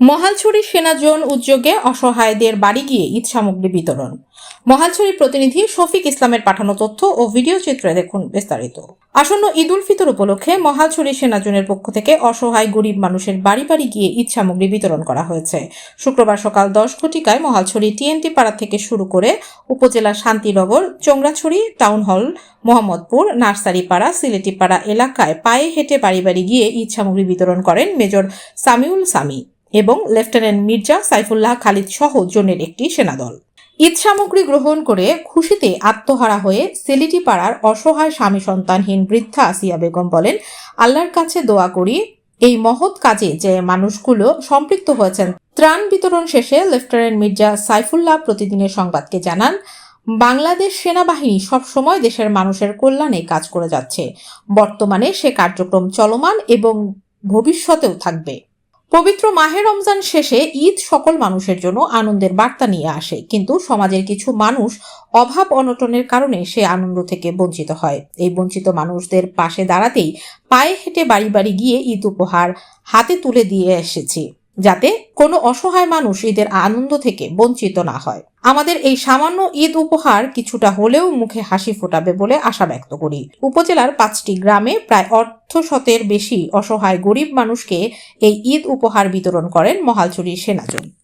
মহালছড়ি সেনাজোন উদ্যোগে অসহায়দের বাড়ি গিয়ে ঈদ সামগ্রী বিতরণ। মহালছড়ি প্রতিনিধি শফিক ইসলামের পাঠানো তথ্য ও ভিডিও চিত্রে দেখুন বিস্তারিত। আসন্ন ঈদ উল ফিতর উপলক্ষে মহালছড়ি সেনাজোনের পক্ষ থেকে অসহায় গরিব মানুষের বাড়ি বাড়ি গিয়ে ঈদ সামগ্রী বিতরণ করা হয়েছে। শুক্রবার সকাল দশ ঘটিকায় মহালছড়ি টিএনটি পাড়া থেকে শুরু করে উপজেলা শান্তিনগর চোংরাছড়ি টাউন হল, মোহাম্মদপুর নার্সারিপাড়া সিলেটিপাড়া এলাকায় পায়ে হেঁটে বাড়ি বাড়ি গিয়ে ঈদ সামগ্রী বিতরণ করেন মেজর সামিউল সামি। এবং লেফটেন্যান্ট মির্জা সাইফুল্লাহ খালিদ সহ জোনের একটি সেনাদল। ঈদ সামগ্রী গ্রহণ করে খুশিতে আত্মহারা হয়ে সেলিটি পাড়ার অসহায় স্বামী সন্তানহীন বৃদ্ধা আসিয়া বেগম বলেন, আল্লাহর কাছে দোয়া করি, এই মহৎ কাজে যে মানুষগুলো সম্পৃক্ত হয়েছেন। ত্রাণ বিতরণ শেষে লেফটেন্যান্ট মির্জা সাইফুল্লাহ প্রতিদিনের সংবাদকে জানান, বাংলাদেশ সেনাবাহিনী সবসময় দেশের মানুষের কল্যাণে কাজ করে যাচ্ছে। বর্তমানে সে কার্যক্রম চলমান এবং ভবিষ্যতেও থাকবে। পবিত্র মাহে রমজান শেষে ঈদ সকল মানুষের জন্য আনন্দের বার্তা নিয়ে আসে। কিন্তু সমাজের কিছু মানুষ অভাব অনটনের কারণে সে আনন্দ থেকে বঞ্চিত হয়। এই বঞ্চিত মানুষদের পাশে দাঁড়াতেই পায়ে হেঁটে বাড়ি বাড়ি গিয়ে ঈদ উপহার হাতে তুলে দিয়ে এসেছি। যাতে কোনো অসহায় মানুষ ঈদের আনন্দ থেকে বঞ্চিত না হয়। আমাদের এই সামান্য ঈদ উপহার কিছুটা হলেও মুখে হাসি ফোটাবে বলে আশা ব্যক্ত করি। উপজেলার পাঁচটি গ্রামে প্রায় অর্ধ শতের বেশি অসহায় গরিব মানুষকে এই ঈদ উপহার বিতরণ করেন মহালছড়ি সেনাজন।